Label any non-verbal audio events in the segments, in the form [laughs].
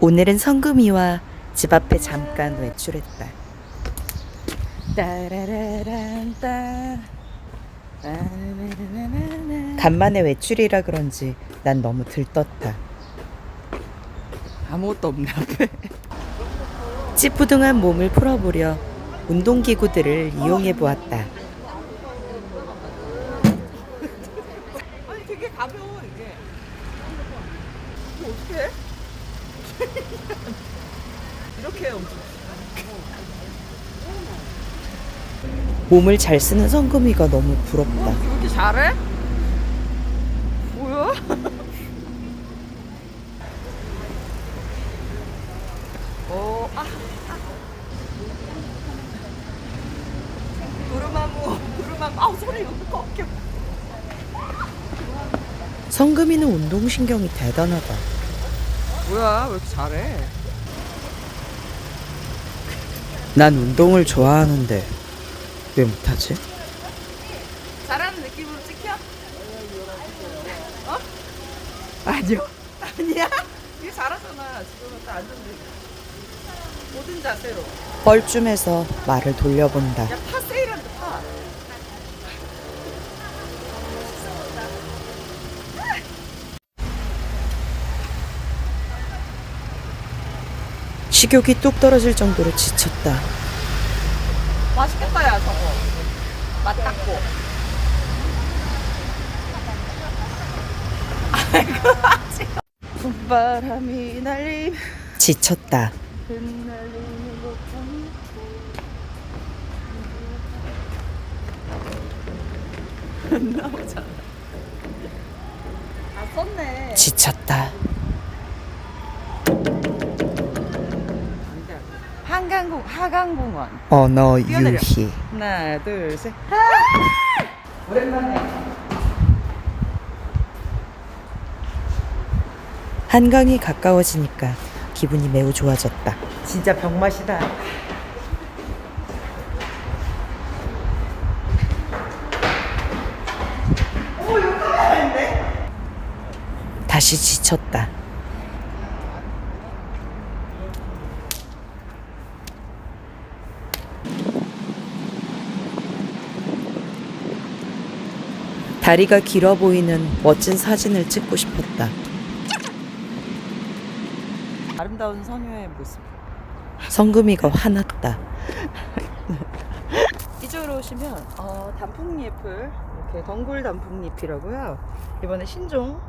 오늘은 성금이와 집 앞에 잠깐 외출했다. 간만에 외출이라 그런지 난 너무 들떴다. 아무것도 없네 앞에. 찌뿌둥한 몸을 풀어보려 운동기구들을 이용해 보았다. 아니 되게 가벼워 이게. 이거 어떻게 해? 해 엄청. 몸을 잘 쓰는 성금이가 너무 부럽다. 왜 이렇게 잘해? 뭐야? [laughs] 어, 아, 아. 구름나무, 구름나무. 아우 소리 이거 꺾여. 성금이는 운동신경이 대단하다. 뭐야? 왜 이렇게 잘해? 난 운동을 좋아하는데 왜 못하지? 잘하는 느낌으로 찍혀? 어? 아니요. 아니야? 이게 잘하잖아. 지금은 딱 앉았는데. 모든 자세로. 뻘쭘해서 말을 돌려본다. 야, 파 세일한다, 파. 식욕이 뚝 떨어질 정도로 지쳤다. 맛있겠다, 야, 저거. 맛 닦고. 아이고, 바람이 날림, 지쳤다. 나오잖아. 아, 썼네. 지쳤다. 한강공, 하강공원. 언어 뛰어내려. 유희. 하나, 둘, 셋. 오랜만에. 한강이 가까워지니까 기분이 매우 좋아졌다. 진짜 병맛이다. 다시 지쳤다. 다리가 길어 보이는 멋진 사진을 찍고 싶었다. 아름다운 선유의 모습. 성금이가 화났다. [laughs] 이쪽으로 오시면 어, 단풍잎을 이렇게 덩굴 단풍잎이라고요. 이번에 신종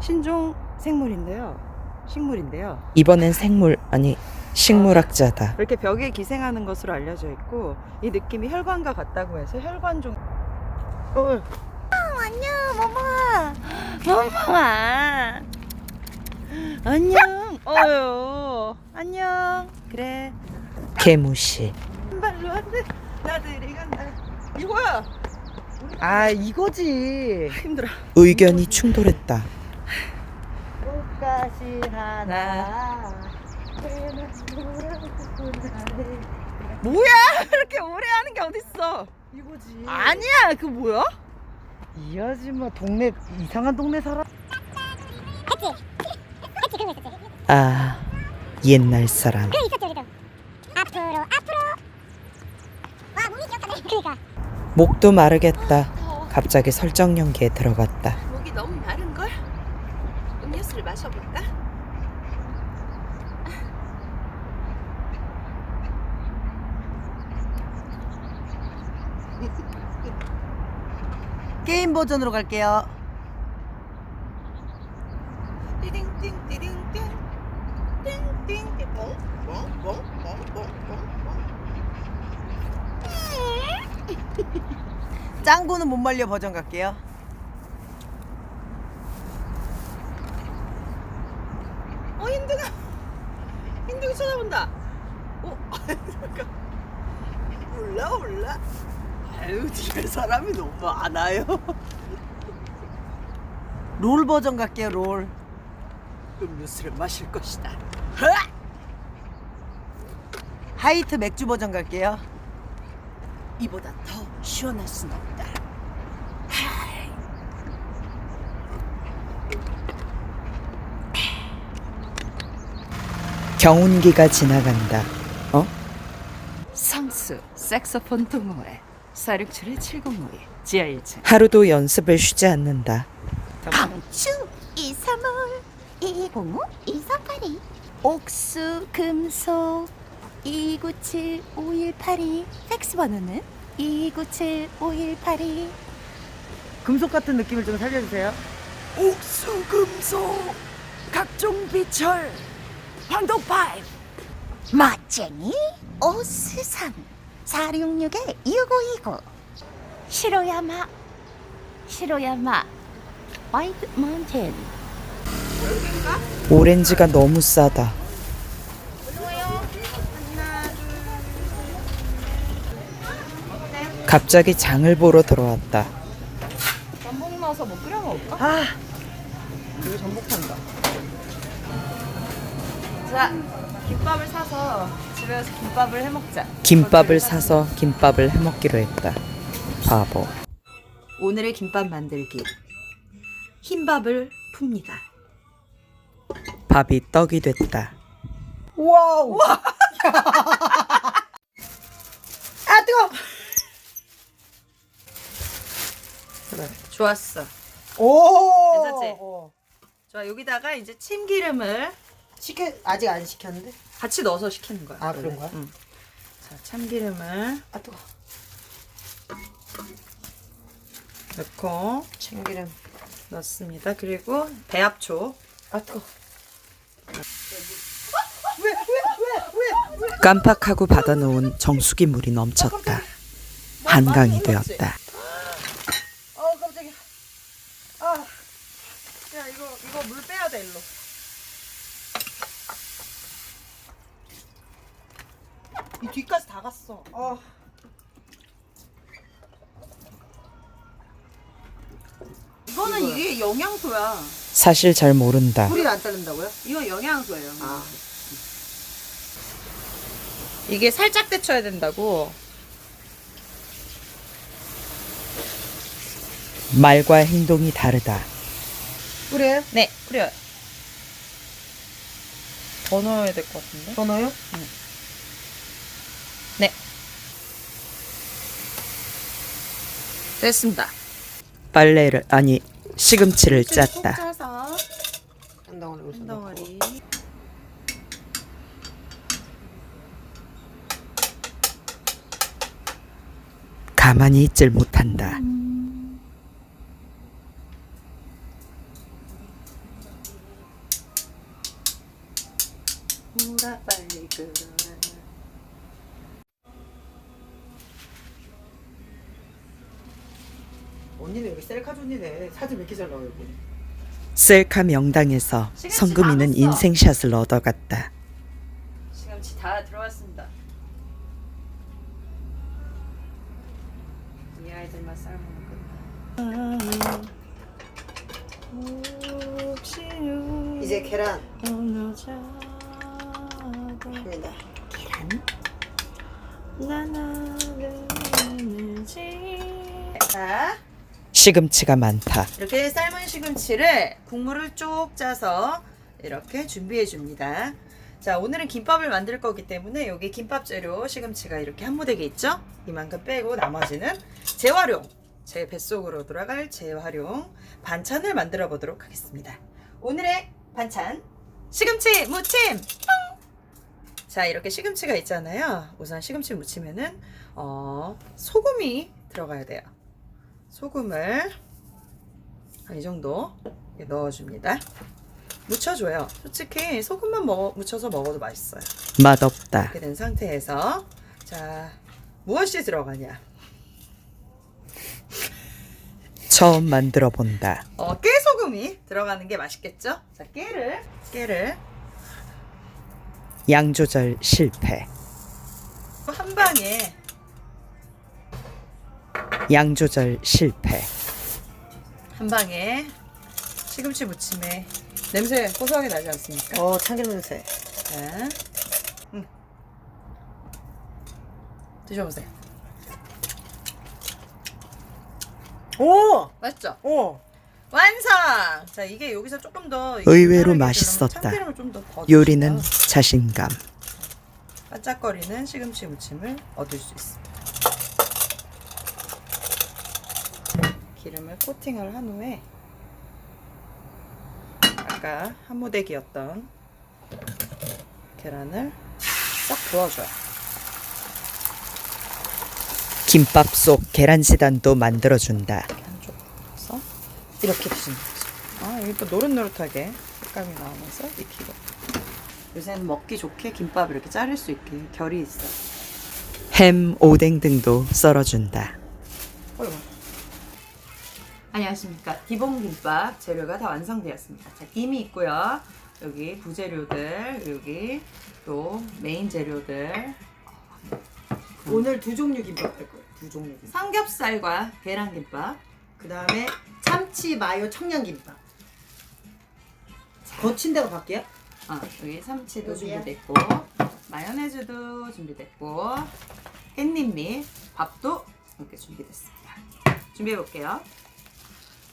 신종 생물인데요. 식물인데요. 이번엔 생물 아니 식물학자다. 이렇게 벽에 기생하는 것으로 알려져 있고 이 느낌이 혈관과 같다고 해서 혈관 종. 어, 안녕, 모모아. 모모아. 안녕. 어유. 안녕. 그래. 개무시. 발로. 나들이 간다. 이거야. 아 이거지. 힘들어. 의견이 충돌했다. 꽃가시 하나. 뭐야? [laughs] 이렇게 오래 하는 게 어딨어? 이거지. 아니야, 그 뭐야? 이 아줌마 동네 이상한 동네 살아. 아 옛날 사람. 있었죠 지금 앞으로 앞으로 와 몸이 기억하네 그러니까 목도 마르겠다. 갑자기 설정 연기에 들어갔다. 목이 너무 마른 걸. 음료수를 마셔볼까? 게임 버전으로 갈게요. 짱구는 못 말려 버전 갈게요. 어 힌두가 힌두가 쳐다본다. 어 잠깐 올라 올라. 뒤에 사람이 너무 많아요. 롤 버전 갈게요. 롤. 음료수를 마실 것이다. 하이트 맥주 버전 갈게요. 이보다 더 시원할 순 없다. 경운기가 지나간다. 어? 상수 색소폰 동호회 467의 7052 지하 1층 하루도 연습을 쉬지 않는다. 강추 235 205 248 옥수 금속 297 5182 팩스 번호는 297 5182 금속 같은 느낌을 좀 살려주세요. 옥수 금속 각종 비철 황동 파이브 멋쟁이 오스산 466에 6529 시로야마 시로야마 화이트 마운틴 오렌지가 너무 싸다. 갑자기 장을 보러 들어왔다. 전복 넣어서 뭐 끓여 먹을까? 아, 여기 전복 판다 자 김밥을 사서 집에 가서 김밥을 해 먹자 김밥을 사서 김밥을 해 먹기로 했다. 바보. 오늘의 김밥 만들기 흰밥을 풉니다 밥이 떡이 됐다. 와우. [laughs] 아 뜨거. 그래 좋았어 오. 괜찮지? 어. 자 여기다가 이제 참기름을 시켜 아직 안 시켰는데? 같이 넣어서 식히는 거야 아, 그런 거야? 응. 자 참기름을 아 뜨거. 넣고 참기름. 넣습니다 그리고 배합초 아 뜨거. 깜빡하고 받아놓은 정수기 물이 넘쳤다. 한강이 되었다. 어 깜짝이야 아야 이거 이거 물 빼야 돼 일로 이 뒤까지 다 갔어 어. 이거는 이게 영양소야 사실 잘 모른다. 뿌리를 안 자른다고요? 이건 영양소예요 이게 살짝 데쳐야 된다고 말과 행동이 다르다. 뿌려요? 네 그래요 더 넣어야 될 것 같은데 더 넣어요? 됐습니다 빨래를 아니 시금치를 짰다. 한 덩어리 한 덩어리 가만히 있질 못한다. 우라 빨리 끓어라 언니는 여기 셀카 존이네. 사진 왜 이렇게 잘 나와 여기? 셀카 명당에서 성금이는 인생샷을 얻어갔다. 시금치 다 들어왔습니다. 이 아이들만 삶으면 끝나. 이제 계란. 계란? 자 시금치가 많다. 이렇게 삶은 시금치를 국물을 쭉 짜서 이렇게 준비해 줍니다. 자, 오늘은 김밥을 만들 거기 때문에 여기 김밥 재료 시금치가 이렇게 한 무대게 있죠? 이만큼 빼고 나머지는 재활용, 제 뱃속으로 돌아갈 재활용 반찬을 만들어 보도록 하겠습니다. 오늘의 반찬 시금치 무침. 뿅! 자, 이렇게 시금치가 있잖아요. 우선 시금치 무치면은 어, 소금이 들어가야 돼요. 소금을 한 이 정도 넣어줍니다. 묻혀줘요. 솔직히 소금만 먹어, 묻혀서 먹어도 맛있어요. 맛없다. 이렇게 된 상태에서 자 무엇이 들어가냐? 처음 만들어 본다. 어, 깨 소금이 들어가는 게 맛있겠죠? 자 깨를 깨를 양 조절 실패. 한 방에 양 조절 실패. 한 방에 시금치 무침에 냄새 고소하게 나지 않습니까? 어 참기름 냄새. 자, 음. 드셔보세요. 오. 맛있죠? 오. 완성! 자, 이게 여기서 조금 더 의외로 맛있었다. 참기름을 좀더 더 요리는 자신감. 반짝거리는 시금치 무침을 얻을 수 있습니다. 기름을 코팅을 한 후에 아까 한 무대기였던 계란을 싹 부어줘요. 김밥 속 계란지단도 만들어준다. 한쪽 넣어서 이렇게 드시는 거죠. 아, 여기 또 노릇노릇하게 색감이 나오면서 익히고. 요새는 먹기 좋게 김밥 이렇게 자를 수 있게 결이 있어요. 햄, 오뎅 등도 썰어준다. 안녕하십니까. 기본 김밥 재료가 다 완성되었습니다. 자, 김이 있고요. 여기 부재료들, 여기 또 메인 재료들, 오늘 두 종류 김밥 할 거예요. 두 종류 김밥. 삼겹살과 계란김밥, 그 다음에 참치 마요 청양김밥. 거친 데가 밖이야? 어, 여기 삼치도 여기야? 준비됐고, 마요네즈도 준비됐고, 깻잎 및 밥도 이렇게 준비됐습니다. 준비해 볼게요.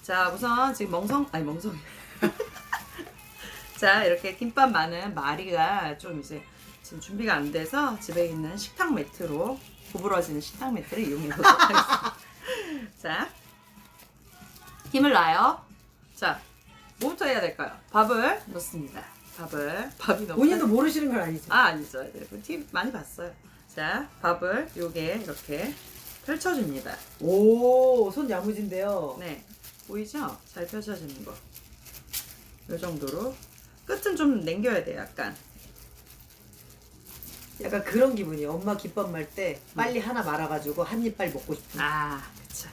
자, 우선 지금 멍성, 아니 멍성. [laughs] 자, 이렇게 김밥 많은 마리가 좀 이제 지금 준비가 안 돼서 집에 있는 식탁 매트로 구부러지는 식탁 매트를 이용해 보도록 하겠습니다. [laughs] 자, 김을 놔요. 자, 뭐부터 해야 될까요? 밥을 넣습니다. 밥을 밥이 너무 본인도 모르시는 건 아니죠? 아 아니죠. 네, TV 많이 봤어요. 자, 밥을 요게 이렇게 펼쳐줍니다. 오, 손 야무진데요. 네, 보이죠? 잘 펼쳐지는 거. 요 정도로 끝은 좀 남겨야 돼, 약간. 약간 그런 기분이 에요. 엄마 김밥 말 때 빨리 하나 말아가지고 한 입 빨리 먹고 싶은. 아, 그쵸.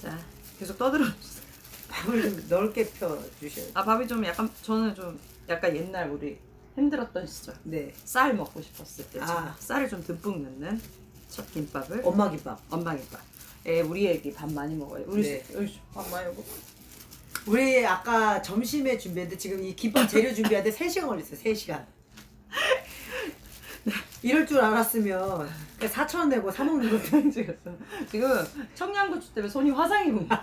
자, 계속 떠들어 주세요. 밥을 좀 넓게 펴 주셔야 돼요. 아, 밥이 좀 약간 저는 좀 약간 옛날 우리 힘들었던 시절. 네. 쌀 먹고 싶었을 때 아. 쌀을 좀 듬뿍 넣는 첫 김밥을 엄마 김밥. 엄마 김밥. 예, 우리 애기 밥 많이 먹어요. 우리 네. 네. 밥 많이 먹어. 우리 아까 점심에 준비했는데 지금 이 김밥 재료 준비하는데 3시간 걸렸어요. 3시간. [laughs] 이럴 줄 알았으면 그냥 4천 원 내고 사 먹는 건데 지금 지금 청양고추 때문에 손이 화상이 온 거야.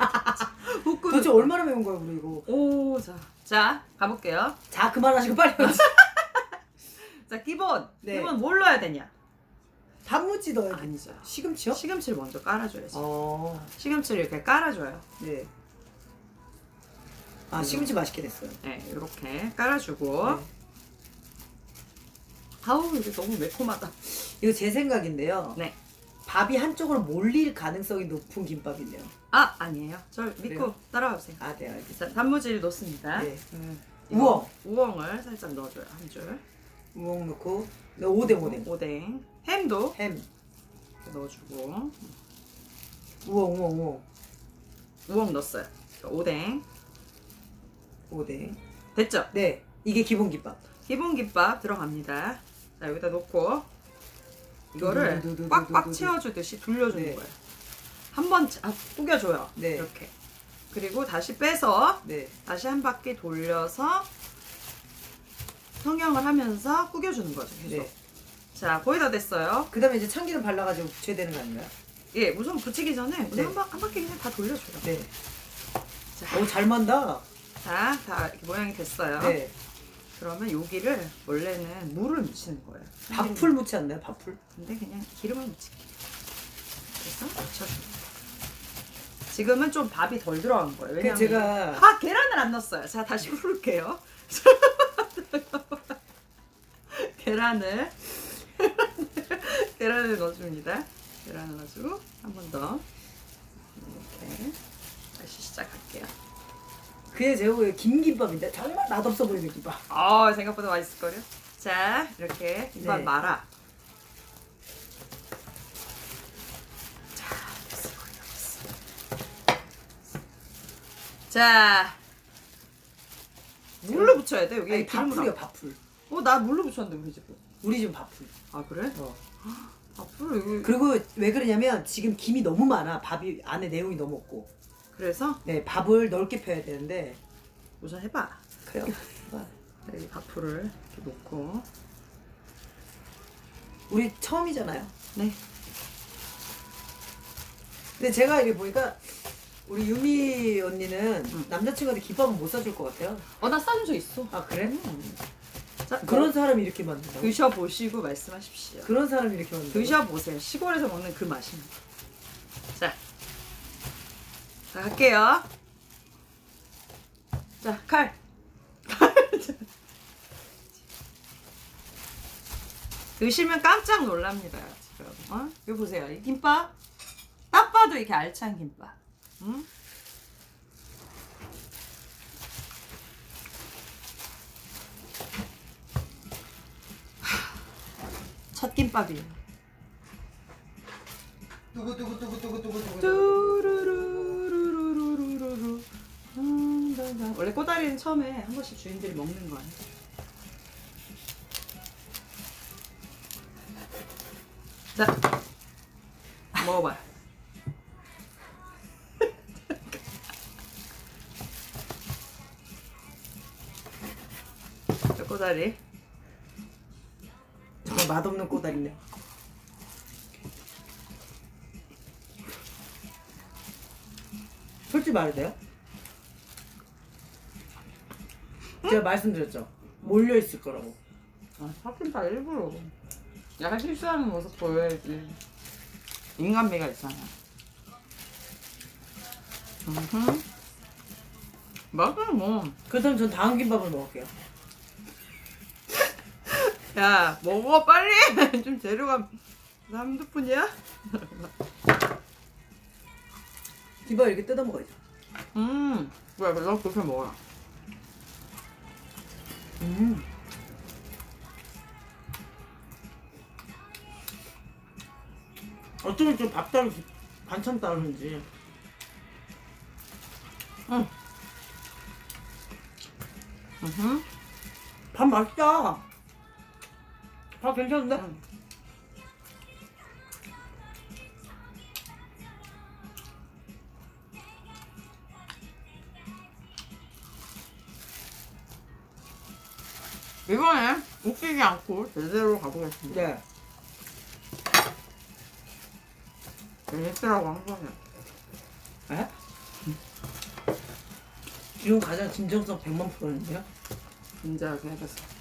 후끈. [laughs] 도대체 얼마나 매운 거야 우리 이거 오, 자, 자 가볼게요. 자 그만하시고 빨리 [laughs] 자, 기본. 네. 기본 뭘 넣어야 되냐? 단무지 넣어야 돼 아니죠. 시금치요? 시금치를 먼저 깔아줘야지. 어, 시금치를 이렇게 깔아줘요. 네. 아 시금치 맛있게 됐어요. 네, 이렇게 깔아주고. 네. 아우, 이게 너무 매콤하다. [laughs] 이거 제 생각인데요. 네. 밥이 한쪽으로 몰릴 가능성이 높은 김밥이네요. 아, 아니에요. 저 믿고 그래요? 따라와 보세요. 아, 네, 알겠습니다. 자, 단무지를 넣습니다. 네. 음, 우엉. 우엉을 살짝 넣어줘요. 한 줄. 우엉 넣고, 네, 오뎅, 오뎅. 오뎅. 햄도 햄, 넣어주고. 우엉, 우엉, 우엉, 우엉 넣었어요. 자, 오뎅. 오뎅. 됐죠? 네, 이게 기본 김밥. 기본 김밥 들어갑니다. 자, 여기다 놓고 이거를 두두두두두두두. 꽉꽉 채워주듯이 돌려주는 네. 거예요. 한번 아, 구겨줘요. 네. 이렇게. 그리고 다시 빼서 네, 다시 한 바퀴 돌려서 성형을 하면서 구겨주는 거죠. 계속. 네. 자, 거의 다 됐어요. 그 다음에 이제 참기름 발라가지고 붙여야 되는 거 아닌가요? 예, 우선 붙이기 전에 우선 네. 한, 바, 한 바퀴 그냥 다 돌려줘요. 네. 자, 오, 잘 만다. 자, 다 이렇게 모양이 됐어요. 네. 그러면 여기를 원래는 물을 묻히는 거예요. 밥풀 묻지 않나요? 밥풀? 근데 그냥 기름을 묻힐게요. 그래서 묻혀줍니다. 지금은 좀 밥이 덜 들어간 거예요. 그 왜냐면 제가 아 계란을 안 넣었어요. 자 다시 [laughs] 풀을게요. [laughs] 계란을 [laughs] 계란을 넣어줍니다. 계란을 넣어주고 한 번 더 이렇게 다시 시작할게요. 그게 제가 김김밥인데 정말 맛없어 보이는 김밥. 아 생각보다 맛있을 거요. 자 이렇게 김밥 네. 말아. 자 물로 붙여야 돼 여기 아니. 밥풀이요, 밥풀. 어나 물로 붙였는데 우리 집은. 우리 집 밥풀. 아 그래? 어. 앞으로 여기 그리고 왜 그러냐면 지금 김이 너무 많아. 밥이 안에 내용이 너무 없고. 그래서 네, 밥을 넓게 펴야 되는데. 우선 해봐. 그래요. 여기 밥풀을 이렇게 놓고 우리 처음이잖아요. 네 근데 제가 이게 보니까 우리 유미 언니는 응. 남자친구한테 김밥은 못 사줄 것 같아요. 어, 나 싸준 적 있어. 아 그래? 자, 그런 사람이 이렇게 만든다고? 드셔보시고 말씀하십시오. 그런 사람이 이렇게 만든다고? 드셔보세요. 시골에서 먹는 그 맛입니다. 자, 자 갈게요. 자, 칼. [laughs] 드시면 깜짝 놀랍니다. 지금. 어? 이거 보세요. 이 김밥. 딱 봐도 이렇게 알찬 김밥. 응? 하, 첫 김밥이에요. 두구 두구 두구 두구 두구 두구. 뚜루루루루루루루. 원래 꼬다리는 처음에 한 번씩 주인들이 먹는 거야. 자, 먹어봐. 꼬다리. 정말 맛없는 꼬다리네. 솔직히 말해도 돼요? 제가 말씀드렸죠. 몰려 있을 거라고. 아, 하긴 다 일부러. 약간 실수하는 모습 보여야지. 인간미가 있잖아. 음흠. 맞아, 뭐. 그렇다면 전 다음 김밥을 먹을게요. 야, 먹어, 빨리! [laughs] 좀 재료가. 나 핸드폰이야? 김밥 이렇게 뜯어 먹어야죠. 음. 뭐야, 너 그렇게 먹어라. 음. 어쩌면 좀 밥 따로 반찬 따르는지. 응. 음흠. 밥 맛있다. 밥 괜찮은데? 응. 이번에 웃기지 않고 제대로 가보겠습니다. 네. 재밌더라고 한 번에. 에? 지금 가장 진정성 100만 프로인데요? 진지하게 해봤어.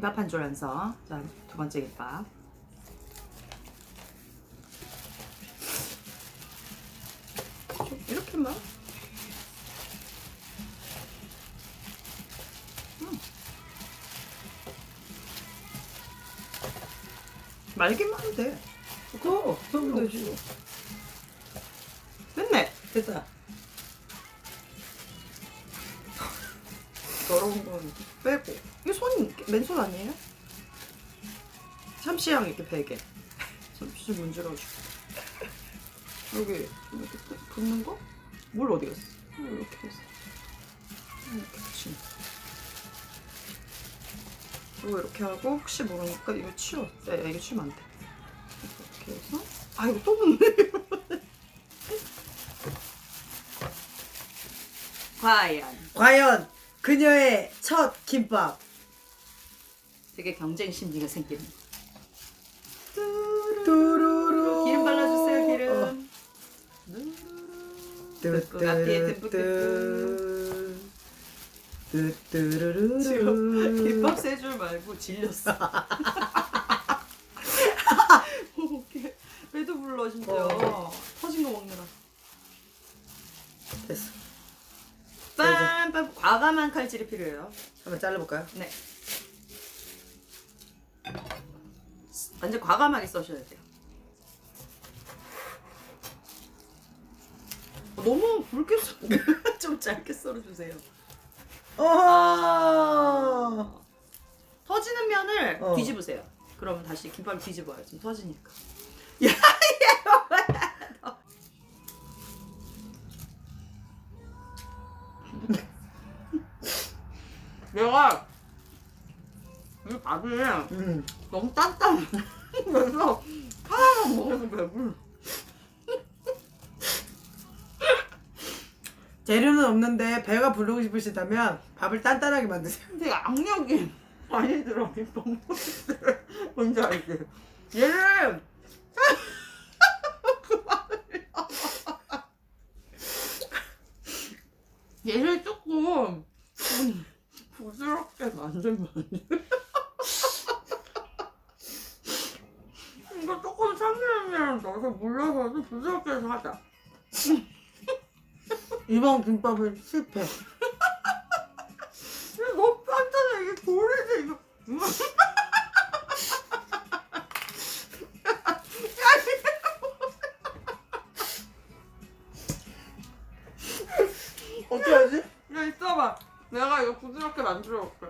김밥 한 줄 완성. 자, 두 번째 김밥. 좀 이렇게만. 음. 말기만 하면 돼. 그거 그럼 되지. 됐네. 됐다. 더러운 건 빼고. 이거 손, 맨손 아니에요? 참치향 이렇게 베개. 참치 좀 문질러줘. 여기 좀 이렇게 붙- 붙는 거? 물 어디 갔어? 어, 이렇게 됐어. 이렇게 붙이네. 이거 이렇게 하고 혹시 모르니까 이거 치워. 야, 야 이거 치우면 안 돼. 이렇게 해서 아 이거 또 묻네. [laughs] 과연 과연 그녀의 첫 김밥. 되게 경쟁 심리가 생기는. 뚜루루. 기름 발라주세요 어. 기름. 듬뿍 앞뒤에 듬뿍 뚜뚜루루. 지금 김밥 세 줄 말고 질렸어. [laughs] [laughs] 어떡해. 배도 불러 심지어. 어. 터진 거 먹느라. 됐어. 과감한 칼질이 필요해요. 한번 잘라볼까요? 네. 완전 과감하게 써셔야 돼요. 어, 너무 굵게 썰, [laughs] 좀 짧게 썰어주세요. 어. 터지는 면을 어. 뒤집으세요. 그러면 다시 김밥을 뒤집어요. 지금 터지니까. 내가 이 밥이 음. 너무 단단해. 그래서 하나만 먹어도 배불러. 재료는 없는데 배가 부르고 싶으시다면 밥을 단단하게 만드세요. 근데 악력이 많이 들어. 먹을 때. [laughs] 뭔지 알지? 얘를 [laughs] 얘를 조금 음, 부드럽게 만들면? [laughs] 이거 조금 참기름이랑 넣어서 물러서 좀 부드럽게 해서 하자. [laughs] 이번 김밥은 실패. [laughs] 이거 너무 단단해. 이게 돌이지, 이거. 내가 이거 부드럽게 만들어 볼게.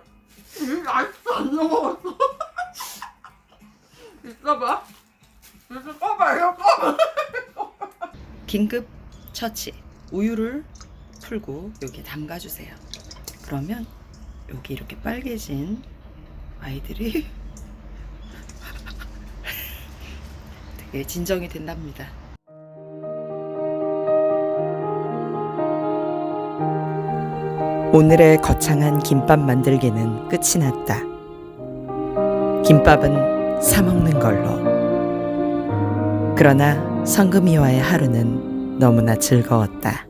이게 아직도 안 넘어갔어. [laughs] 있어봐. 이거 꺼봐, 이거 꺼봐. [laughs] 긴급 처치. 우유를 풀고 여기 담가주세요. 그러면 여기 이렇게 빨개진 아이들이 [laughs] 되게 진정이 된답니다. 오늘의 거창한 김밥 만들기는 끝이 났다. 김밥은 사먹는 걸로. 그러나 성금이와의 하루는 너무나 즐거웠다.